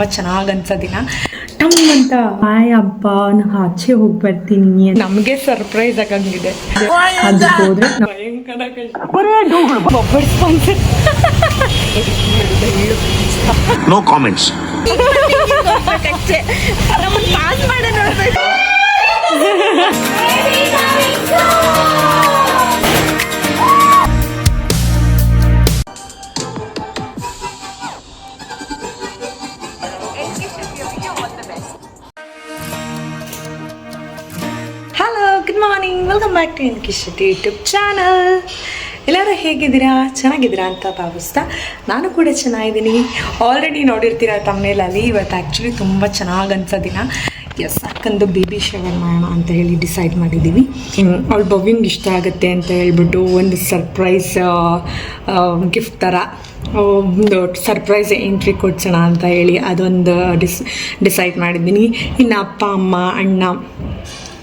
ತುಂಬ ಚೆನ್ನಾಗಿ ಅನ್ಸೋ ದಿನ. ಟಮ್ ಅಂತ ಹಾಯ್ ಹಬ್ಬ ನಾನು ಆಚೆ ಹೋಗಿ ಬರ್ತೀನಿ ನಮಗೆ ಸರ್ಪ್ರೈಸ್ ಆಗಂಗಿದೆ ಅದು ಹೋದ್ರೆ ಭಯಂಕರ ಒಬ್ಬರು ಸ್ಪಾನ್ಸರ್ No comments. ಪಾಸ್ ಮಾಡಿ ನೋಡ್ಬೇಕು. ವೆಲ್ಕಮ್ ಬ್ಯಾಕ್ ಟು ಇನ್ ಕಿಶಟಿ ಯೂಟ್ಯೂಬ್ ಚಾನಲ್. ಎಲ್ಲರೂ ಹೇಗಿದ್ದೀರಾ? ಚೆನ್ನಾಗಿದ್ದೀರಾ ಅಂತ ಭಾವಿಸ್ತಾ ನಾನು ಕೂಡ ಚೆನ್ನಾಗಿದ್ದೀನಿ. ಆಲ್ರೆಡಿ ನೋಡಿರ್ತೀರ ಅಲ್ಲಿ ಇವತ್ತು ಆ್ಯಕ್ಚುಲಿ ತುಂಬ ಚೆನ್ನಾಗಿ ಅನ್ಸೋ ದಿನ. ಎಸ್ ಅಕ್ಕಂದು ಬೇಬಿ ಶವರ್ ಮಾಡೋಣ ಅಂತ ಹೇಳಿ ಡಿಸೈಡ್ ಮಾಡಿದ್ದೀವಿ. ಅವಳು ಬವಿಂಗ್ ಇಷ್ಟ ಆಗುತ್ತೆ ಅಂತ ಹೇಳ್ಬಿಟ್ಟು ಒಂದು ಸರ್ಪ್ರೈಸ್ ಗಿಫ್ಟ್ ಥರ ಒಂದು ಸರ್ಪ್ರೈಸ್ ಎಂಟ್ರಿ ಕೊಡ್ಸೋಣ ಅಂತ ಹೇಳಿ ಅದೊಂದು ಡಿಸ್ ಡಿಸೈಡ್ ಮಾಡಿದ್ದೀನಿ. ಇನ್ನು ಅಪ್ಪ ಅಮ್ಮ ಅಣ್ಣ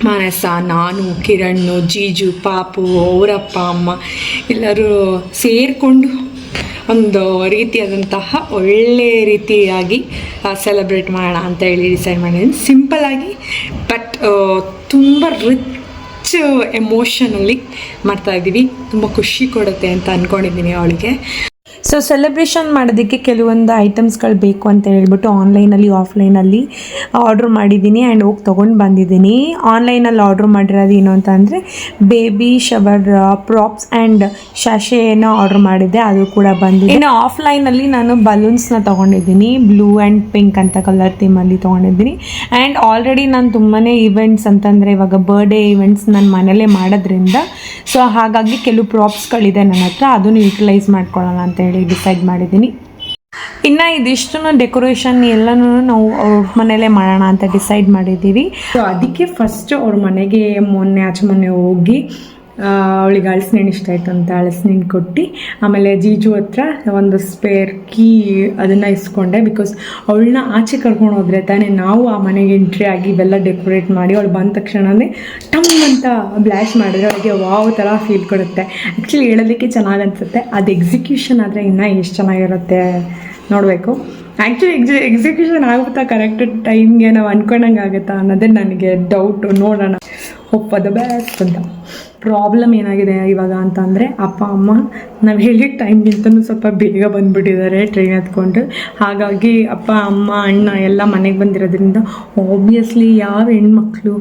ಮಾನಸ ನಾನು ಕಿರಣ್ ಜೀಜು, ಪಾಪು ಅವರಪ್ಪ ಅಮ್ಮ ಎಲ್ಲರೂ ಸೇರಿಕೊಂಡು ಒಂದು ರೀತಿಯಾದಂತಹ ಒಳ್ಳೆಯ ರೀತಿಯಾಗಿ ಸೆಲೆಬ್ರೇಟ್ ಮಾಡೋಣ ಅಂತ ಹೇಳಿ ಡಿಸೈಡ್ ಮಾಡಿದ್ದೀನಿ ಸಿಂಪಲ್ಲಾಗಿ ಬಟ್ ತುಂಬ ರಿಚ್ ಎಮೋಷನಲ್ಲಿ ಮಾಡ್ತಾಯಿದ್ದೀವಿ ತುಂಬ ಖುಷಿ ಕೊಡುತ್ತೆ ಅಂತ ಅಂದ್ಕೊಂಡಿದ್ದೀನಿ ಅವಳಿಗೆ. ಸೊ ಸೆಲೆಬ್ರೇಷನ್ ಮಾಡೋದಕ್ಕೆ ಕೆಲವೊಂದು ಐಟಮ್ಸ್ಗಳು ಬೇಕು ಅಂತ ಹೇಳ್ಬಿಟ್ಟು ಆನ್ಲೈನಲ್ಲಿ ಆಫ್ಲೈನಲ್ಲಿ ಆರ್ಡ್ರ್ ಮಾಡಿದ್ದೀನಿ ಆ್ಯಂಡ್ ಹೋಗಿ ತೊಗೊಂಡು ಬಂದಿದ್ದೀನಿ. ಆನ್ಲೈನಲ್ಲಿ ಆರ್ಡ್ರ್ ಮಾಡಿರೋದು ಏನು ಅಂತ ಅಂದರೆ ಬೇಬಿ ಶವರ್ ಪ್ರಾಪ್ಸ್ ಆ್ಯಂಡ್ ಶಾಶೆಯನ್ನು ಆರ್ಡ್ರ್ ಮಾಡಿದ್ದೆ. ಅದು ಕೂಡ ಬಂದಿದೆ. ಇನ್ನು ಆಫ್ಲೈನಲ್ಲಿ ನಾನು ಬಲೂನ್ಸ್ನ ತೊಗೊಂಡಿದ್ದೀನಿ. ಬ್ಲೂ ಆ್ಯಂಡ್ ಪಿಂಕ್ ಅಂತ ಕಲರ್ ಥೀಮಲ್ಲಿ ತೊಗೊಂಡಿದ್ದೀನಿ. ಆ್ಯಂಡ್ ಆಲ್ರೆಡಿ ನಾನು ತುಂಬಾ ಇವೆಂಟ್ಸ್ ಅಂತಂದರೆ ಇವಾಗ ಬರ್ಡೇ ಇವೆಂಟ್ಸ್ ನಾನು ಮನೇಲೇ ಮಾಡೋದ್ರಿಂದ ಸೊ ಹಾಗಾಗಿ ಕೆಲವು ಪ್ರಾಪ್ಸ್ಗಳಿದೆ ನನ್ನ ಹತ್ರ. ಅದನ್ನು ಯೂಟಿಲೈಸ್ ಮಾಡ್ಕೊಳ್ಳೋಣ ಅಂತ ಹೇಳಿ ಡಿಸೈಡ್ ಮಾಡಿದ್ದೀನಿ. ಇನ್ನು ಇದಿಷ್ಟು ಡೆಕೋರೇಷನ್ ಎಲ್ಲನೂ ನಾವು ಅವ್ರ ಮನೇಲೆ ಮಾಡೋಣ ಅಂತ ಡಿಸೈಡ್ ಮಾಡಿದ್ದೀವಿ. ಸೊ ಅದಕ್ಕೆ ಫಸ್ಟ್ ಅವ್ರ ಮನೆಗೆ ಮೊನ್ನೆ, ಆಚೆ ಮೊನ್ನೆ ಹೋಗಿ ಅವಳಿಗೆ ಅಳಸ್ನೇನು ಇಷ್ಟ ಆಯ್ತು ಅಂತ ಅಳಸ್ನೇನು ಕೊಟ್ಟು. ಆಮೇಲೆ ಜೀಜು ಹತ್ರ ಒಂದು ಸ್ಪೇರ್ ಕೀ ಅದನ್ನು ಇಸ್ಕೊಂಡೆ ಬಿಕಾಸ್ ಅವಳನ್ನ ಆಚೆ ಕರ್ಕೊಂಡು ಹೋದ್ರೆ ತಾನೇ ನಾವು ಆ ಮನೆಗೆ ಎಂಟ್ರಿ ಆಗಿ ಇವೆಲ್ಲ ಡೆಕೋರೇಟ್ ಮಾಡಿ ಅವಳು ಬಂದ ತಕ್ಷಣವೇ ಟಮ್ ಅಂತ ಬ್ಲ್ಯಾಶ್ ಮಾಡಿದ್ರೆ ಅವಳಿಗೆ ವಾವ್ ಥರ ಫೀಲ್ ಕೊಡುತ್ತೆ. ಆ್ಯಕ್ಚುಲಿ ಹೇಳೋದಕ್ಕೆ ಚೆನ್ನಾಗಿ ಅನ್ಸುತ್ತೆ. ಅದು ಎಕ್ಸಿಕ್ಯೂಷನ್ ಆದರೆ ಇನ್ನೂ ಎಷ್ಟು ಚೆನ್ನಾಗಿರುತ್ತೆ ನೋಡಬೇಕು. ಆ್ಯಕ್ಚುಲಿ ಎಕ್ಸಿ ಎಕ್ಸಿಕ್ಯೂಷನ್ ಆಗುತ್ತಾ ಕರೆಕ್ಟ್ ಟೈಮ್ಗೆ ನಾವು ಅನ್ಕೊಂಡಂಗೆ ಆಗುತ್ತಾ ಅನ್ನೋದೇ ನನಗೆ ಡೌಟು ನೋಡೋಣ. ಒಪ್ಪದ ಬೆಸ್ಟ್ ಅಂತ. ಪ್ರಾಬ್ಲಮ್ ಏನಾಗಿದೆ ಇವಾಗ ಅಂತ ಅಂದರೆ ಅಪ್ಪ ಅಮ್ಮ ನಾವು ಹೇಳಿದ ಟೈಮ್ಗಿಂತನೂ ಸ್ವಲ್ಪ ಬೇಗ ಬಂದುಬಿಟ್ಟಿದ್ದಾರೆ ಟ್ರೈನ್ ಹತ್ಕೊಂಡು ಹಾಗಾಗಿ ಅಪ್ಪ ಅಮ್ಮ ಅಣ್ಣ ಎಲ್ಲ ಮನೆಗೆ ಬಂದಿರೋದ್ರಿಂದ ಆಬ್ವಿಯಸ್ಲಿ ಯಾವ ಹೆಣ್ಮಕ್ಳು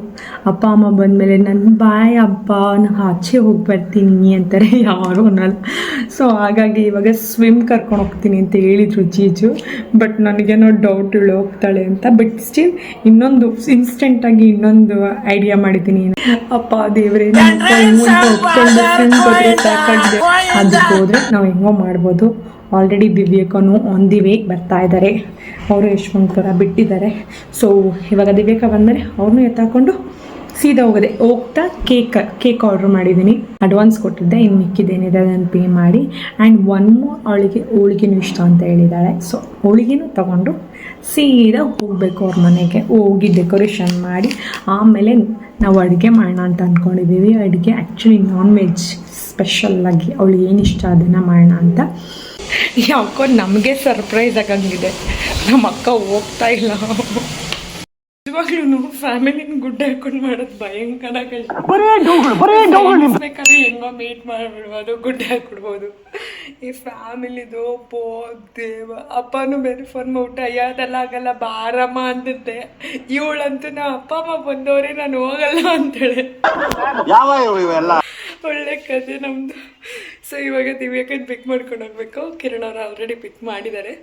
ಅಪ್ಪ ಅಮ್ಮ ಬಂದಮೇಲೆ ನನ್ನ ಬಾಯ್ ಅಪ್ಪ ನಾನು ಆಚೆ ಹೋಗಿ ಬರ್ತೀನಿ ಅಂತಾರೆ ಯಾರು ಅನ್ನಲ್ಲ. ಸೊ ಹಾಗಾಗಿ ಇವಾಗ ಸ್ವಿಮ್ ಕರ್ಕೊಂಡು ಹೋಗ್ತೀನಿ ಅಂತ ಹೇಳಿದ್ರು ಜೀಜು. ಬಟ್ ನನಗೇನೋ ಡೌಟ್ ಹೋಗ್ತಾಳೆ ಅಂತ. ಬಟ್ ಸ್ಟಿಲ್ ಇನ್ನೊಂದು ಇನ್ಸ್ಟೆಂಟಾಗಿ ಇನ್ನೊಂದು ಐಡಿಯಾ ಮಾಡಿದ್ದೀನಿ. ಅಪ್ಪ ದೇವರೇ ಕೊಟ್ಟರೆ ಸಾಕಾಗಿದೆ ಅದಕ್ಕೆ ಹೋದರೆ ನಾವು ಹೆಂಗೋ ಮಾಡ್ಬೋದು. ಆಲ್ರೆಡಿ ದಿವ್ಯಕನು ಆನ್ ದಿ ವೇಕ್ ಬರ್ತಾ ಇದ್ದಾರೆ ಅವರು ಯಶವಂತ ಥರ ಬಿಟ್ಟಿದ್ದಾರೆ. ಸೊ ಇವಾಗ ದಿವ್ಯಕ ಬಂದರೆ ಅವ್ರನ್ನೂ ಎತ್ತಾಕೊಂಡು ಸೀದಾ ಹೋಗದೆ. ಹೋಗ್ತಾ ಕೇಕ್ ಕೇಕ್ ಆರ್ಡ್ರ್ ಮಾಡಿದ್ದೀನಿ. ಅಡ್ವಾನ್ಸ್ ಕೊಟ್ಟಿದ್ದೆ ಇನ್ನು ಮಿಕ್ಕಿದ್ದೇನಿದೆ ಅದನ್ನು ಪೇ ಮಾಡಿ. ಆ್ಯಂಡ್ ಒನ್ ಮೋರ್ ಅವಳಿಗೆ ಹೋಳಿಗೆನೂ ಇಷ್ಟ ಅಂತ ಹೇಳಿದ್ದಾಳೆ. ಸೊ ಹೋಳಿಗೆನೂ ತಗೊಂಡು ಸೀದಾ ಹೋಗಬೇಕು ಅವ್ರ ಮನೆಗೆ. ಹೋಗಿ ಡೆಕೋರೇಷನ್ ಮಾಡಿ, ಆಮೇಲೆ ನಾವು ಅಡುಗೆ ಮಾಡೋಣ ಅಂತ ಅಂದ್ಕೊಂಡಿದ್ದೀವಿ ಅಡುಗೆ ಆ್ಯಕ್ಚುಲಿ ನಾನ್ ವೆಜ್ ಸ್ಪೆಷಲ್ಲಾಗಿ ಅವಳು ಏನು ಇಷ್ಟ ಅದನ್ನು ಮಾಡೋಣ ಅಂತ. ಯಾಕೋ ನಮಗೆ ಸರ್ಪ್ರೈಸ್ ಆಗಂಗಿದೆ ನಮ್ಮ ಅಕ್ಕ ಹೋಗ್ತಾ ಇಲ್ಲ. ನಿಜವಾಗ್ಲೂ ಫ್ಯಾಮಿಲಿನ ಗುಡ್ಡ ಹಾಕೊಂಡು ಮಾಡೋದು ಭಯಂಕರ ಕಷ್ಟ. ಬೇಕಾದ್ರೆ ಹೆಂಗೋ ಮೀಟ್ ಮಾಡ್ಬಿಡ್ಬೋದು ಗುಡ್ಡ ಹಾಕ್ಬಿಡ್ಬೋದು. ಈ ಫ್ಯಾಮಿಲಿದು ಪೋ ದೇವ ಅಪ್ಪನೂ ಬೇರೆ ಫೋನ್ ಮಾಡ್ಬಿಟ್ಟು ಅಯ್ಯ ಅದೆಲ್ಲ ಆಗಲ್ಲ ಬಾರಮ್ಮ ಅಂದಿದ್ದೆ. ಇವಳಂತೂ ನಾ ಅಪ್ಪ ಅಮ್ಮ ಬಂದವ್ರೆ ನಾನು ಹೋಗಲ್ಲ ಅಂತೇಳಿ. ಯಾವ ಇವೆಲ್ಲ? ಒಳ್ಳೆ ಕತೆ ನಮ್ಮದು ಸೊ ಇವಾಗ ದಿವ್ಯಕನ್ ಪಿಕ್ ಮಾಡ್ಕೊಂಡು ಹೋಗ್ಬೇಕು. ಕಿರಣ್ ಅವ್ರು ಆಲ್ರೆಡಿ ಪಿಕ್ ಮಾಡಿದ್ದಾರೆ.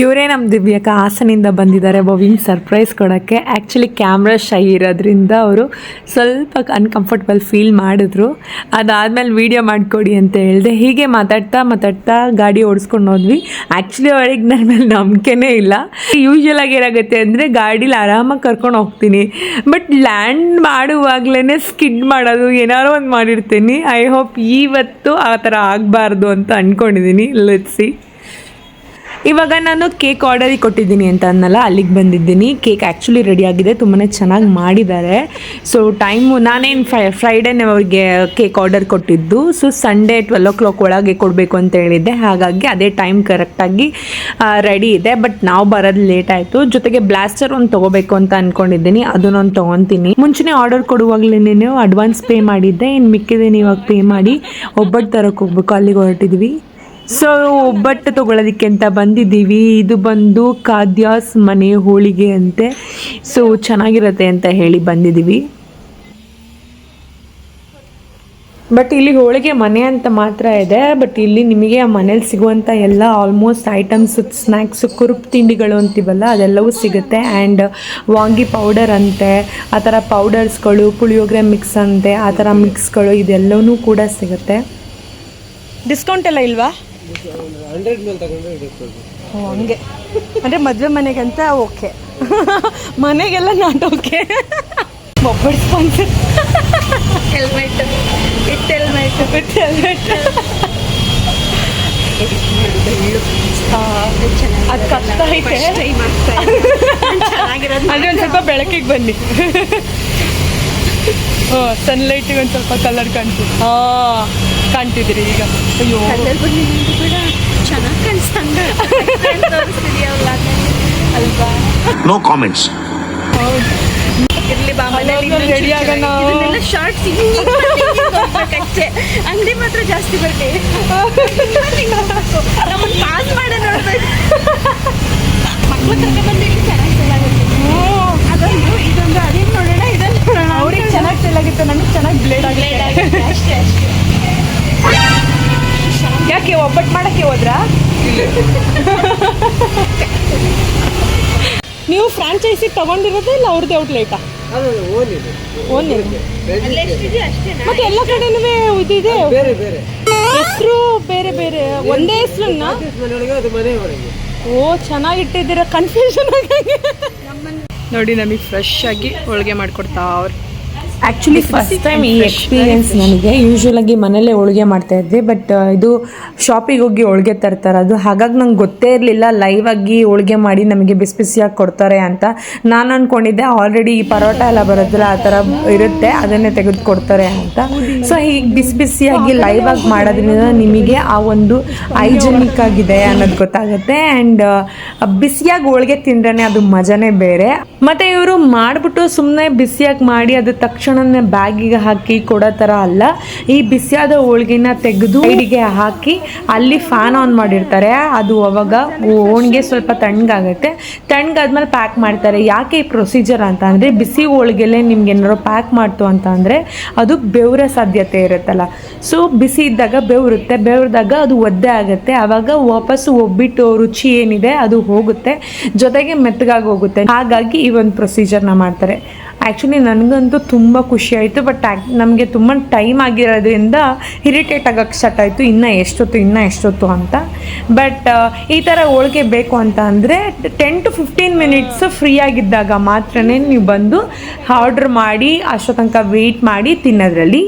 ಇವರೇ ನಮ್ಮ ದಿವ್ಯಕ ಹಾಸನಿಂದ ಬಂದಿದ್ದಾರೆ. ಬವಿಂಗ್ ಸರ್ಪ್ರೈಸ್ ಕೊಡೋಕ್ಕೆ. ಆ್ಯಕ್ಚುಲಿ ಕ್ಯಾಮ್ರಾ ಶೈ ಇರೋದ್ರಿಂದ ಅವರು ಸ್ವಲ್ಪ ಅನ್ಕಂಫರ್ಟಬಲ್ ಫೀಲ್ ಮಾಡಿದ್ರು. ಅದಾದಮೇಲೆ ವೀಡಿಯೋ ಮಾಡಿಕೊಡಿ ಅಂತ ಹೇಳಿದೆ. ಹೀಗೆ ಮಾತಾಡ್ತಾ ಮಾತಾಡ್ತಾ ಗಾಡಿ ಓಡಿಸ್ಕೊಂಡು ಹೋದ್ವಿ. ಆ್ಯಕ್ಚುಲಿ ಅವಳಿಗೆ ನನ್ನ ಮೇಲೆ ನಂಬಿಕೆನೇ ಇಲ್ಲ. ಯೂಶ್ವಲಾಗಿ ಏನಾಗುತ್ತೆ ಅಂದರೆ ಗಾಡೀಲಿ ಆರಾಮಾಗಿ ಕರ್ಕೊಂಡು ಹೋಗ್ತೀನಿ. ಬಟ್ ಲ್ಯಾಂಡ್ ಮಾಡುವಾಗಲೇ ಸ್ಕಿಡ್ ಮಾಡೋದು, ಏನಾರೋ ಒಂದು ಮಾಡಿರ್ತೀನಿ. ಐ ಹೋಪ್ ಇವತ್ತು ಆ ಥರ ಆಗಬಾರ್ದು ಅಂತ ಅಂದ್ಕೊಂಡಿದ್ದೀನಿ ಲೆಟ್ಸಿ ಇವಾಗ ನಾನು ಕೇಕ್ ಆರ್ಡರಿಗೆ ಕೊಟ್ಟಿದ್ದೀನಿ ಅಂತ ಅನ್ನಲ್ಲ ಅಲ್ಲಿಗೆ ಬಂದಿದ್ದೀನಿ. ಕೇಕ್ ಆ್ಯಕ್ಚುಲಿ ಆಗಿದೆ ತುಂಬಾ ಚೆನ್ನಾಗಿ ಮಾಡಿದ್ದಾರೆ. ಸೊ ಟೈಮು ನಾನೇನು ಫ್ರೈ ಫ್ರೈಡೇನೇ ಅವ್ರಿಗೆ ಕೇಕ್ ಆರ್ಡರ್ ಕೊಟ್ಟಿದ್ದು. So Sunday twelve o'clock ಒಳಗೆ ಕೊಡಬೇಕು ಅಂತ ಹೇಳಿದ್ದೆ. ಹಾಗಾಗಿ ಅದೇ ಟೈಮ್ ಕರೆಕ್ಟಾಗಿ ರೆಡಿ ಇದೆ. ಬಟ್ ನಾವು ಬರೋದು ಲೇಟ್ ಆಯಿತು. ಜೊತೆಗೆ ಬ್ಲಾಸ್ಟರ್ ಒಂದು ತೊಗೋಬೇಕು ಅಂತ ಅಂದ್ಕೊಂಡಿದ್ದೀನಿ ಅದನ್ನೊಂದು ತೊಗೊತೀನಿ. ಮುಂಚೆನೇ ಆರ್ಡರ್ ಕೊಡುವಾಗಲೇ ಅಡ್ವಾನ್ಸ್ ಪೇ ಮಾಡಿದ್ದೆ. ಇನ್ನು ಮಿಕ್ಕಿದ್ದೀನಿ ಇವಾಗ ಪೇ ಮಾಡಿ. ಒಬ್ಬಟ್ಟು ತರಕ್ಕೆ ಹೋಗ್ಬೇಕು. ಅಲ್ಲಿಗೆ ಹೊರಟಿದ್ವಿ. ಸೊ ಒಬ್ಬಟ್ಟು ತೊಗೊಳೋದಕ್ಕೆ ಅಂತ ಬಂದಿದ್ದೀವಿ. ಇದು ಬಂದು ಖಾದ್ಯಾಸ್ ಮನೆ ಹೋಳಿಗೆ ಅಂತೆ. ಸೊ ಚೆನ್ನಾಗಿರುತ್ತೆ ಅಂತ ಹೇಳಿ ಬಂದಿದ್ದೀವಿ. ಬಟ್ ಇಲ್ಲಿ ಹೋಳಿಗೆ ಮನೆ ಅಂತ ಮಾತ್ರ ಇದೆ. ಬಟ್ ಇಲ್ಲಿ ನಿಮಗೆ ಆ ಮನೇಲಿ ಸಿಗುವಂಥ ಎಲ್ಲ ಆಲ್ಮೋಸ್ಟ್ ಐಟಮ್ಸ್ ಸ್ನ್ಯಾಕ್ಸು ಕುರುಪ್ ತಿಂಡಿಗಳು ಅಂತೀವಲ್ಲ, ಅದೆಲ್ಲವೂ ಸಿಗುತ್ತೆ. ಆ್ಯಂಡ್ ವಾಂಗಿ ಪೌಡರ್ ಅಂತೆ, ಆ ಥರ ಪೌಡರ್ಸ್ಗಳು ಪುಳಿಯೋಗರೆ ಮಿಕ್ಸ್ ಅಂತೆ, ಆ ಥರ ಮಿಕ್ಸ್ಗಳು ಇದೆಲ್ಲವೂ ಕೂಡ ಸಿಗುತ್ತೆ. ಡಿಸ್ಕೌಂಟ್ ಎಲ್ಲ ಇಲ್ವಾ? ಓ ಹಂಗೆ. ಅಂದರೆ ಮದುವೆ ಮನೆಗಂತ ಓಕೆ. ಮನೆಗೆಲ್ಲ ನಾಟ್ ಓಕೆ ಒಬ್ಬರು sponsor helmet it helmet with helmet ಅದು ಕಷ್ಟ ಐತೆ. ಅಂದರೆ ಒಂದು ಸ್ವಲ್ಪ ಬೆಳಕಿಗೆ ಬನ್ನಿ. ಓ ಸನ್ಲೈಟಿಗೆ ಒಂದು ಸ್ವಲ್ಪ ಕಲರ್ ಕಾಣ್ತಿದೆ ಹಾಂ. ಕಾಣ್ತಿದ್ದೀರಿ ಈಗ? ಅಯ್ಯೋ. ಚೆನ್ನಾಗಿ ಕಾಣಿಸ್ತಂಗ ಅಲ್ವಾ? ನೋ. ಇರ್ಲಿ ಬಾ ಆಗೋಣ. ಶಾರ್ಟ್ಸ್ ಅಷ್ಟೇ ಅಂಗಡಿ ಮಾತ್ರ ಜಾಸ್ತಿ ನಮ್ಮನ್ನು ಪಾಸ್ ಮಾಡ ಇಲ್ಲಿ ಚೆನ್ನಾಗಿ ಚೆನ್ನಾಗಿತ್ತು ಅದೊಂದು ಇದೊಂದು ಅದೇನು ನೋಡೋಣ ಇದನ್ನು ನೋಡೋಣ ಅವ್ರಿಗೆ ಚೆನ್ನಾಗಿ ಚೆನ್ನಾಗಿತ್ತು ನಮಗೆ ಚೆನ್ನಾಗಿ ಬ್ಲೇಡ್ ಆಗಿದೆ ಯಾಕೆ ಒಬ್ಬಟ್ಟು ಮಾಡಕ್ಕೆ ಹೋದ್ರಾ? ನೀವು ಫ್ರಾಂಚೈಸಿ ತಗೊಂಡಿರೋದೇ ಇಲ್ಲ ಅವ್ರದ್ದು ಔಟ್ಲೇಟಾ ಮತ್ತೆ ಎಲ್ಲ ಕಡೆನೂ ಇದಿದೆ ಹೆಸರು ಬೇರೆ ಬೇರೆ. ಒಂದೇ ಹೆಸರನ್ನ ಓ ಚೆನ್ನಾಗಿಟ್ಟಿದ್ದೀರ. ಕನ್ಫ್ಯೂಷನ್ ನೋಡಿ ನಮಗೆ ಫ್ರೆಶ್ ಆಗಿ ಹೋಳಿಗೆ ಮಾಡ್ಕೊಡ್ತಾ ಅವ್ರು. ಆ್ಯಕ್ಚುಲಿ ಫಸ್ಟ್ ಟೈಮ್ ಈ ಎಕ್ಸ್ಪೀರಿಯೆನ್ಸ್ ನನಗೆ. ಯೂಶ್ವಲಾಗಿ ಮನೇಲೇ ಹೋಳಿಗೆ ಮಾಡ್ತಾ ಇದ್ದೆ ಬಟ್ ಇದು ಶಾಪಿಗೆ ಹೋಗಿ ಹೋಳಿಗೆ ತರ್ತಾರೆ. ಅದು ಹಾಗಾಗಿ ನಂಗೆ ಗೊತ್ತೇ ಇರಲಿಲ್ಲ ಲೈವ್ ಆಗಿ ಹೋಳಿಗೆ ಮಾಡಿ ನಮಗೆ ಬಿಸಿ ಬಿಸಿಯಾಗಿ ಕೊಡ್ತಾರೆ ಅಂತ. ನಾನು ಅಂದ್ಕೊಂಡಿದ್ದೆ ಆಲ್ರೆಡಿ ಈ ಪರೋಟ ಎಲ್ಲ ಬರೋದಿಲ್ಲ ಆ ಥರ ಇರುತ್ತೆ ಅದನ್ನೇ ತೆಗೆದು ಕೊಡ್ತಾರೆ ಅಂತ. ಸೊ ಹೀಗೆ ಬಿಸಿ ಬಿಸಿಯಾಗಿ ಲೈವ್ ಆಗಿ ಮಾಡೋದ್ರಿಂದ ನಿಮಗೆ ಆ ಒಂದು ಹೈಜೆನಿಕ್ ಆಗಿದೆ ಅನ್ನೋದು ಗೊತ್ತಾಗುತ್ತೆ. ಆ್ಯಂಡ್ ಬಿಸಿಯಾಗಿ ಹೋಳಿಗೆ ತಿಂದ್ರೆ ಅದು ಮಜಾನೇ ಬೇರೆ. ಮತ್ತೆ ಇವರು ಮಾಡಿಬಿಟ್ಟು ಸುಮ್ಮನೆ ಬಿಸಿಯಾಗಿ ಮಾಡಿ ಅದು ತಕ್ಷಣನೇ ಬ್ಯಾಗಿಗೆ ಹಾಕಿ ಕೊಡೋ ಥರ ಅಲ್ಲ, ಈ ಬಿಸಿಯಾದ ಹೋಳಿಗೆನ ತೆಗೆದು ಐಡಿಗೆ ಹಾಕಿ ಅಲ್ಲಿ ಫ್ಯಾನ್ ಆನ್ ಮಾಡಿರ್ತಾರೆ. ಅದು ಅವಾಗ ಓಣಿಗೆ ಸ್ವಲ್ಪ ತಣ್ಣಗಾಗುತ್ತೆ. ತಣ್ಣಗಾದ್ಮೇಲೆ ಪ್ಯಾಕ್ ಮಾಡ್ತಾರೆ. ಯಾಕೆ ಈ ಪ್ರೊಸೀಜರ್ ಅಂತ ಅಂದರೆ, ಬಿಸಿ ಹೋಳಿಗೆಲೆ ನಿಮ್ಗೆ ಏನಾರು ಪ್ಯಾಕ್ ಮಾಡ್ತು ಅಂತ ಅಂದರೆ, ಅದು ಬೆವರ ಸಾಧ್ಯತೆ ಇರುತ್ತಲ್ಲ. ಸೊ ಬಿಸಿ ಇದ್ದಾಗ ಬೆವರುತ್ತೆ. ಬೆವರಿದಾಗ ಅದು ಒದ್ದೆ ಆಗುತ್ತೆ. ಆವಾಗ ವಾಪಸ್ಸು ಒಬ್ಬಿಟ್ಟು ರುಚಿ ಏನಿದೆ ಅದು ಹೋಗುತ್ತೆ. ಜೊತೆಗೆ ಮೆತ್ತಗಾಗಿ ಹೋಗುತ್ತೆ. ಹಾಗಾಗಿ ಈ ಒಂದು ಪ್ರೊಸೀಜರ್ನ ಮಾಡ್ತಾರೆ. ಆ್ಯಕ್ಚುಲಿ ನನಗಂತೂ ತುಂಬ ಖುಷಿ ಆಯಿತು ಬಟ್ ನಮಗೆ ತುಂಬ ಟೈಮ್ ಆಗಿರೋದ್ರಿಂದ ಇರಿಟೇಟ್ ಆಗೋಕ್ಕೆ ಸ್ಟಾರ್ಟ್ ಆಯಿತು. ಇನ್ನೂ ಎಷ್ಟೊತ್ತು ಇನ್ನೂ ಎಷ್ಟೊತ್ತು ಅಂತ. ಬಟ್ ಈ ಥರ ಹೋಳಿಗೆ ಬೇಕು ಅಂತ ಅಂದರೆ ten to fifteen minutes free ಆಗಿದ್ದಾಗ ಮಾತ್ರನೇ ನೀವು ಬಂದು ಆರ್ಡ್ರ್ ಮಾಡಿ ಅಷ್ಟೋ ತನಕ ವೆಯ್ಟ್ ಮಾಡಿ ತಿನ್ನೋದ್ರಲ್ಲಿ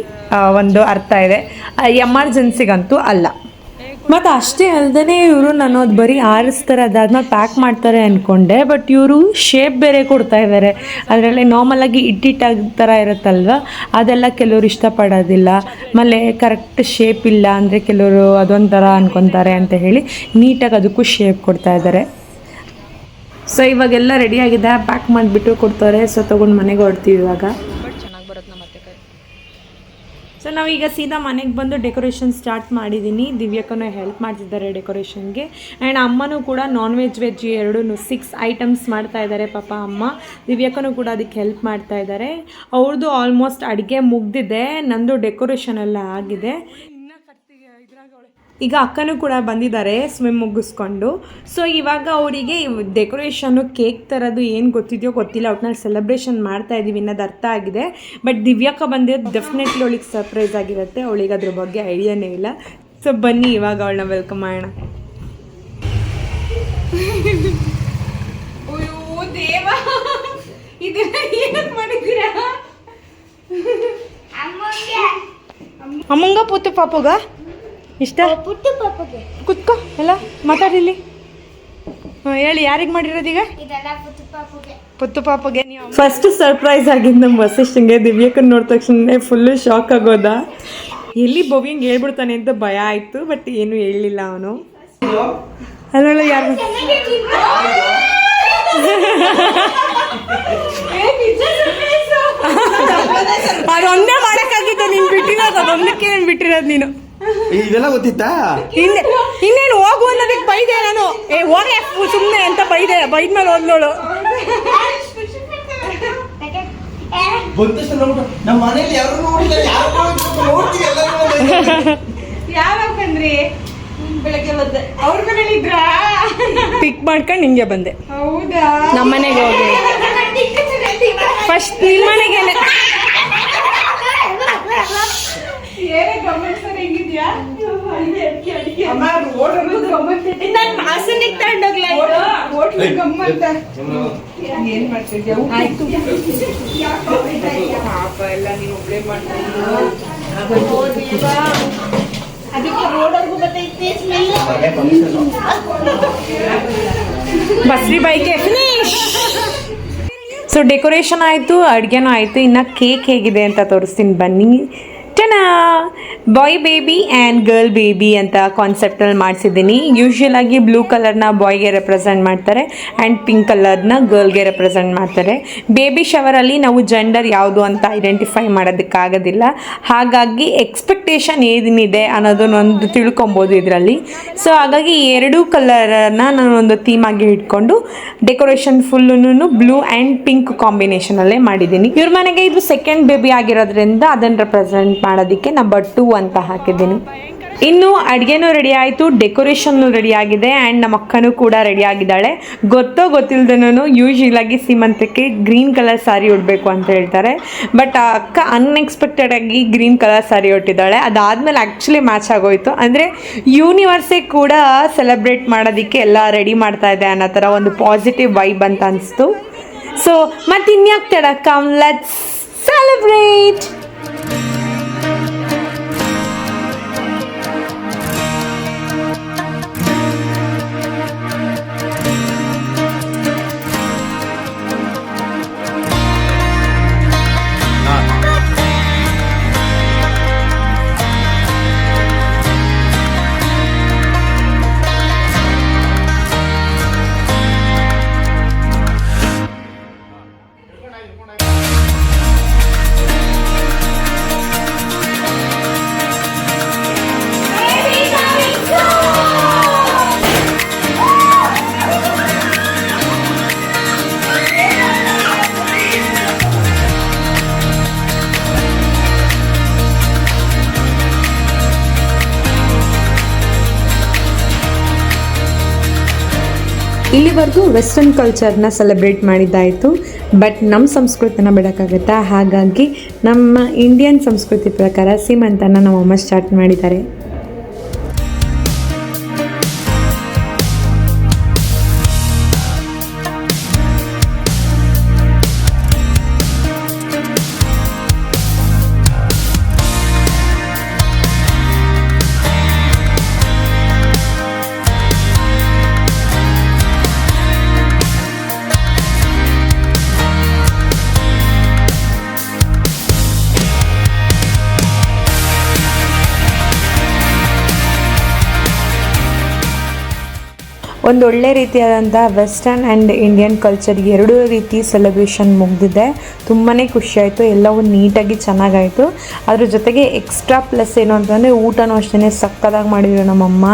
ಒಂದು ಅರ್ಥ ಇದೆ. ಎಮರ್ಜೆನ್ಸಿಗಂತೂ ಅಲ್ಲ. ಮತ್ತು ಅಷ್ಟೇ ಅಲ್ಲದೆ ಇವರು ನಾನು ಅದು ಬರೀ ಆರಿಸ್ತಾರೆ, ಅದಾದ್ಮೇಲೆ ಪ್ಯಾಕ್ ಮಾಡ್ತಾರೆ ಅಂದ್ಕೊಂಡೆ ಬಟ್ ಇವರು ಶೇಪ್ ಬೇರೆ ಕೊಡ್ತಾ ಇದ್ದಾರೆ ಅದರಲ್ಲಿ ನಾರ್ಮಲಾಗಿ ಇಟ್ಟಿಟ್ಟಾಗ ಥರ ಇರುತ್ತಲ್ವ? ಅದೆಲ್ಲ ಕೆಲವರು ಇಷ್ಟಪಡೋದಿಲ್ಲ. ಆಮೇಲೆ ಕರೆಕ್ಟ್ ಶೇಪ್ ಇಲ್ಲ ಅಂದರೆ ಕೆಲವರು ಅದೊಂಥರ ಅನ್ಕೊತಾರೆ ಅಂತ ಹೇಳಿ ನೀಟಾಗಿ ಅದಕ್ಕೂ ಶೇಪ್ ಕೊಡ್ತಾ ಇದ್ದಾರೆ ಸೊ ಇವಾಗೆಲ್ಲ ರೆಡಿಯಾಗಿದೆ ಪ್ಯಾಕ್ ಮಾಡಿಬಿಟ್ಟು ಕೊಡ್ತಾರೆ. ಸೊ ತೊಗೊಂಡು ಮನೆಗೆ ಹೊಡ್ತೀವಿ ಇವಾಗ. ಸೊ ನಾವೀಗ ಸೀದಾ ಮನೆಗೆ ಬಂದು ಡೆಕೋರೇಷನ್ ಸ್ಟಾರ್ಟ್ ಮಾಡಿದ್ದೀನಿ ದಿವ್ಯಕ್ಕನೂ ಹೆಲ್ಪ್ ಮಾಡ್ತಿದ್ದಾರೆ ಡೆಕೋರೇಷನ್ಗೆ ಆ್ಯಂಡ್ ಅಮ್ಮನೂ ಕೂಡ ನಾನ್ ವೆಜ್ ವೆಜ್ ಎರಡೂ ಸಿಕ್ಸ್ ಐಟಮ್ಸ್ ಮಾಡ್ತಾ ಇದ್ದಾರೆ ಪಾಪ ಅಮ್ಮ. ದಿವ್ಯಕ್ಕನೂ ಕೂಡ ಅದಕ್ಕೆ ಹೆಲ್ಪ್ ಮಾಡ್ತಾ ಇದ್ದಾರೆ. ಅವ್ರದ್ದು ಆಲ್ಮೋಸ್ಟ್ ಅಡುಗೆ ಮುಗ್ದಿದೆ. ನಂದು ಡೆಕೋರೇಷನ್ ಎಲ್ಲ ಆಗಿದೆ. ಈಗ ಅಕ್ಕನೂ ಕೂಡ ಬಂದಿದ್ದಾರೆ ಸ್ವಿಮ್ ಮುಗಿಸ್ಕೊಂಡು. ಸೊ ಇವಾಗ ಅವರಿಗೆ ಡೆಕೋರೇಷನ್ನು ಕೇಕ್ ಥರದ್ದು ಏನು ಗೊತ್ತಿದೆಯೋ ಗೊತ್ತಿಲ್ಲ. ಒಟ್ನಲ್ಲಿ ಸೆಲೆಬ್ರೇಷನ್ ಮಾಡ್ತಾ ಇದ್ದೀವಿ ಅನ್ನೋದು ಅರ್ಥ ಆಗಿದೆ. ಬಟ್ ದಿವ್ಯಕ್ಕ ಬಂದಿರೋದು ಡೆಫಿನೆಟ್ಲಿ ಅವಳಿಗೆ ಸರ್ಪ್ರೈಸ್ ಆಗಿರುತ್ತೆ. ಅವಳಿಗೆ ಅದ್ರ ಬಗ್ಗೆ ಐಡಿಯಾನೇ ಇಲ್ಲ. ಸೊ ಬನ್ನಿ ಇವಾಗ ಅವಳನ್ನ ವೆಲ್ಕಮ್ ಮಾಡೋಣ. ಅಮ್ಮಂಗ ಪೂತು ಪಾಪುಗ? ಇಷ್ಟ? ಪುಟ್ಟು ಪಾಪಗೆ. ಕುತ್ಕೋ ಎಲ್ಲ ಮಾತಾಡಿಲಿ ಹ್ಮ್, ಹೇಳಿ ಯಾರಿಗೆ ಮಾಡಿರೋದೀಗ ಇದೆಲ್ಲ ಪುತ್ತು ಪಾಪುಗೆ. ನೀವು ಫಸ್ಟ್ ಸರ್ಪ್ರೈಸ್ ಆಗಿದ್ದು ನಮ್ಮ ವಸಿಷ್ಠಂಗೆ. ದಿವ್ಯಕ್ಕನ್ ನೋಡಿದ ತಕ್ಷಣ ಫುಲ್ಲು ಶಾಕ್ ಆಗೋದ. ಎಲ್ಲಿ ಬೊವಿಂಗ್ ಹೇಳ್ಬಿಡ್ತಾನೆ ಅಂತ ಭಯ ಆಯ್ತು ಬಟ್ ಏನು ಹೇಳಲಿಲ್ಲ ಅವನು. ಅದರೊಳಗೆ ಯಾರು? ಅದೊಂದೇ ಮಾಡಕ್ಕಾಗಿತ್ತು ನೀನು ಬಿಟ್ಟಿರೋದು ಅದೊಂದಕ್ಕೆ ಬಿಟ್ಟಿರೋದು ನೀನು? ಇದೆಲ್ಲ ಗೊತ್ತಿತ್ತಾ? ಇನ್ನೇ ಇನ್ನೇನು ಹೋಗು ಅನ್ನೋದಕ್ಕೆ ಬೈದೆ ನಾನು. ಏ ಹೋಗೆ ಸುಮ್ಮನೆ ಅಂತ ಬೈದೆ. ಮೇಲೆ ಹೋದ್ನೋಳು ನಮ್ಮ ಮನೇಲಿ ಯಾರು ನೋಡಿಲ್ಲ ಯಾರು ನೋಡ್ತೀವಿ ಎಲ್ಲರೂ ಯಾವಾಗ ಬಂದ್ರಿ? ಬೆಳಗ್ಗೆ ಬಂದೆ ಅವ್ರ ಮನೇಲಿ ಇದ್ರಾ? ಪಿಕ್ ಮಾಡ್ಕೊಂಡು ಹಿಂಗೆ ಬಂದೆ. ಹೌದಾ? ನಮ್ಮ ಮನೆಗೆ ಹೋಗಿ. ಫಸ್ಟ್ ನಿಮ್ಮ ಮನೆಗೇನೆ ಏನೇ ಗಮನ ಸರ್ ಹೆಂಗಿದ್ಯಾ? ನಾನು ಮಾಸನಿಗೆ ತಗೊಂಡೋಗ್ಲಾ ಹೋಟ್ಲು ಗಮ್ಮಂತ. ಏನ್ ಮಾಡ್ತಿದ್ಯಾ? ಆಯ್ತು. ಪಾಪ ಎಲ್ಲ ನೀನು ಒಬ್ಳೆ ಅದಕ್ಕೆ ರೋಡವ್ರಿಗೂ ಬರ್ತೈತೆ ಸ್ಮೆಲ್ ಬಸ್ರಿ ಬೈಕೆ ಫಿನಿಶ್ ಸೊ ಡೆಕೋರೇಷನ್ ಆಯಿತು ಅಡುಗೆನೂ ಆಯಿತು. ಇನ್ನು ಕೇಕ್ ಹೇಗಿದೆ ಅಂತ ತೋರಿಸ್ತೀನಿ ಬನ್ನಿ. ಟನಾ boy baby and girl baby ಅಂತ ಕಾನ್ಸೆಪ್ಟಲ್ಲಿ ಮಾಡಿಸಿದ್ದೀನಿ. ಯೂಶ್ವಲ್ ಆಗಿ ಬ್ಲೂ ಕಲರ್ನ ಬಾಯ್ಗೆ ರೆಪ್ರೆಸೆಂಟ್ ಮಾಡ್ತಾರೆ ಆ್ಯಂಡ್ ಪಿಂಕ್ ಕಲರ್ನ ಗರ್ಲ್ಗೆ ರೆಪ್ರೆಸೆಂಟ್ ಮಾಡ್ತಾರೆ. ಬೇಬಿ ಶವರಲ್ಲಿ ನಾವು ಜೆಂಡರ್ ಯಾವುದು ಅಂತ ಐಡೆಂಟಿಫೈ ಮಾಡೋದಕ್ಕಾಗೋದಿಲ್ಲ. ಹಾಗಾಗಿ ಎಕ್ಸ್ಪೆಕ್ಟೇಷನ್ ಏನಿದೆ ಅನ್ನೋದನ್ನೊಂದು ತಿಳ್ಕೊಬೋದು ಇದರಲ್ಲಿ. ಸೊ ಹಾಗಾಗಿ ಎರಡೂ ಕಲರನ್ನ ನಾನು ಒಂದು ಥೀಮ್ ಆಗಿ ಇಟ್ಕೊಂಡು decoration full blue and pink ಕಾಂಬಿನೇಷನಲ್ಲೇ ಮಾಡಿದ್ದೀನಿ. ಇವ್ರ ಮನೆಗೆ ಇದು ಸೆಕೆಂಡ್ ಬೇಬಿ ಆಗಿರೋದ್ರಿಂದ ಅದನ್ನು ರೆಪ್ರೆಸೆಂಟ್ ಮಾಡೋದಕ್ಕೆ ನಂಬರ್ ಟೂ ಅಂತ ಹಾಕಿದ್ದೀನಿ. ಇನ್ನು ಅಡುಗೆನೂ ರೆಡಿ ಆಯಿತು ಡೆಕೋರೇಷನ್ನು ರೆಡಿ ಆಗಿದೆ ಆ್ಯಂಡ್ ನಮ್ಮ ಅಕ್ಕನೂ ಕೂಡ ರೆಡಿ ಆಗಿದ್ದಾಳೆ. ಗೊತ್ತೋ ಗೊತ್ತಿಲ್ಲದೇನೂ ಯೂಶ್ವಲಾಗಿ ಸೀಮಂತಕ್ಕೆ ಗ್ರೀನ್ ಕಲರ್ ಸ್ಯಾರಿ ಉಡಬೇಕು ಅಂತ ಹೇಳ್ತಾರೆ. ಬಟ್ ಆ ಅಕ್ಕ ಅನ್ಎಕ್ಸ್ಪೆಕ್ಟೆಡಾಗಿ ಗ್ರೀನ್ ಕಲರ್ ಸ್ಯಾರಿ ಉಟ್ಟಿದ್ದಾಳೆ. ಅದಾದಮೇಲೆ ಆ್ಯಕ್ಚುಲಿ ಮ್ಯಾಚ್ ಆಗೋಯಿತು. ಅಂದರೆ ಯೂನಿವರ್ಸೇ ಕೂಡ ಸೆಲೆಬ್ರೇಟ್ ಮಾಡೋದಕ್ಕೆ ಎಲ್ಲ ರೆಡಿ ಮಾಡ್ತಾ ಇದೆ ಅನ್ನೋ ಥರ ಒಂದು ಪಾಸಿಟಿವ್ ವೈಬ್ ಅಂತ ಅನಿಸ್ತು. ಸೊ ಮತ್ತೆ ಇನ್ಯಾಕೆ ತಡ ಕಮ್ ಲೆಟ್ಸ್ ಸೆಲೆಬ್ರೇಟ್ ಇಲ್ಲಿವರೆಗೂ ವೆಸ್ಟರ್ನ್ ಕಲ್ಚರ್ನ ಸೆಲೆಬ್ರೇಟ್ ಮಾಡಿದ್ದಾಯಿತು, ಬಟ್ ನಮ್ಮ ಸಂಸ್ಕೃತಿನ ಬಿಡೋಕ್ಕಾಗತ್ತಾ? ಹಾಗಾಗಿ ನಮ್ಮ ಇಂಡಿಯನ್ ಸಂಸ್ಕೃತಿ ಪ್ರಕಾರ ಸೀಮಂತನ ನಮ್ಮಮ್ಮ ಸ್ಟಾರ್ಟ್ ಮಾಡಿದ್ದಾರೆ. ಒಂದು ಒಳ್ಳೆ ರೀತಿಯಾದಂಥ ವೆಸ್ಟರ್ನ್ ಆ್ಯಂಡ್ ಇಂಡಿಯನ್ ಕಲ್ಚರ್ ಎರಡೂ ರೀತಿ ಸೆಲೆಬ್ರೇಷನ್ ಮುಗಿದಿದೆ. ತುಂಬಾ ಖುಷಿಯಾಯಿತು ಎಲ್ಲವೂ ನೀಟಾಗಿ ಚೆನ್ನಾಗಾಯಿತು. ಅದ್ರ ಜೊತೆಗೆ ಎಕ್ಸ್ಟ್ರಾ ಪ್ಲಸ್ ಏನು ಅಂತಂದರೆ ಊಟನೂ ಅಷ್ಟೇ ಸಕ್ಕದಾಗಿ ಮಾಡಿದ್ರು ನಮ್ಮಮ್ಮ.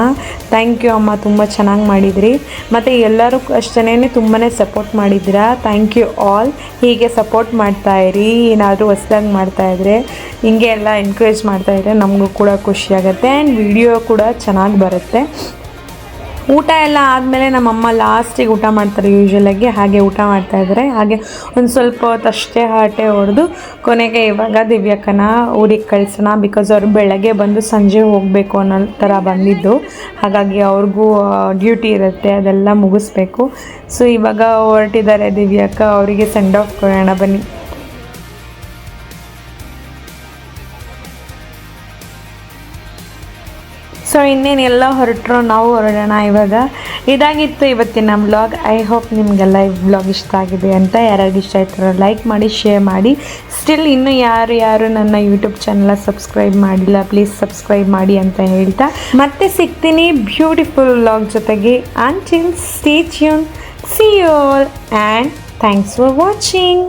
ಥ್ಯಾಂಕ್ ಯು ಅಮ್ಮ. ತುಂಬ ಚೆನ್ನಾಗಿ ಮಾಡಿದ್ರಿ. ಮತ್ತು ಎಲ್ಲರೂ ಅಷ್ಟೇ ತುಂಬಾ ಸಪೋರ್ಟ್ ಮಾಡಿದ್ದೀರಾ? ಥ್ಯಾಂಕ್ ಯು ಆಲ್ ಹೀಗೆ ಸಪೋರ್ಟ್ ಮಾಡ್ತಾಯಿರಿ ಏನಾದರೂ ಹೊಸ್ದಾಗಿ ಮಾಡ್ತಾಯಿದ್ರೆ ಹಿಂಗೆ ಎಲ್ಲ ಎನ್ಕರೇಜ್ ಮಾಡ್ತಾಯಿದ್ರೆ ನಮಗೂ ಕೂಡ ಖುಷಿಯಾಗುತ್ತೆ ಆ್ಯಂಡ್ ವಿಡಿಯೋ ಕೂಡ ಚೆನ್ನಾಗಿ ಬರುತ್ತೆ. ಊಟ ಎಲ್ಲ ಆದಮೇಲೆ ನಮ್ಮಮ್ಮ ಲಾಸ್ಟಿಗೆ ಊಟ ಮಾಡ್ತಾರೆ ಯೂಶ್ವಲಾಗಿ ಹಾಗೆ ಊಟ ಮಾಡ್ತಾ ಇದ್ದಾರೆ ಹಾಗೆ ಒಂದು ಸ್ವಲ್ಪ ಹೊತ್ತು ಅಷ್ಟೇ ಹರಟೆ ಹೊಡೆದು ಕೊನೆಗೆ ಇವಾಗ ದಿವ್ಯಕ್ಕನ ಊರಿಗೆ ಕಳಿಸೋಣ ಬಿಕಾಸ್ ಅವ್ರು ಬೆಳಗ್ಗೆ ಬಂದು ಸಂಜೆ ಹೋಗಬೇಕು ಅನ್ನೋ ಥರ ಬಂದಿದ್ದು. ಹಾಗಾಗಿ ಅವ್ರಿಗೂ ಡ್ಯೂಟಿ ಇರುತ್ತೆ, ಅದೆಲ್ಲ ಮುಗಿಸ್ಬೇಕು. ಸೊ ಇವಾಗ ಹೊರಟಿದ್ದಾರೆ ದಿವ್ಯಕ್ಕ, ಅವರಿಗೆ ಸೆಂಡ್ ಆಫ್ ಕೊಡೋಣ, ಬನ್ನಿ. ಸೊ ಇನ್ನೇನು ಎಲ್ಲ ಹೊರಟ್ರು ನಾವು ಹೊರಡೋಣ ಇವಾಗ. ಇದಾಗಿತ್ತು ಇವತ್ತಿನ ಬ್ಲಾಗ್ ಐ ಹೋಪ್ ನಿಮಗೆಲ್ಲ ಈ ವ್ಲಾಗ್ ಇಷ್ಟ ಆಗಿದೆ ಅಂತ. ಯಾರ್ಯಾರು ಇಷ್ಟ ಆಯ್ತಾರೋ ಲೈಕ್ ಮಾಡಿ ಶೇರ್ ಮಾಡಿ. ಸ್ಟಿಲ್ ಇನ್ನೂ ಯಾರು ಯಾರು ನನ್ನ ಯೂಟ್ಯೂಬ್ ಚಾನಲ್ ಸಬ್ಸ್ಕ್ರೈಬ್ ಮಾಡಿಲ್ಲ ಪ್ಲೀಸ್ ಸಬ್ಸ್ಕ್ರೈಬ್ ಮಾಡಿ ಅಂತ ಹೇಳ್ತಾ. ಮತ್ತೆ ಸಿಗ್ತೀನಿ ಬ್ಯೂಟಿಫುಲ್ ವ್ಲಾಗ್ ಜೊತೆಗೆ. Until stay tuned see you all and thanks for watching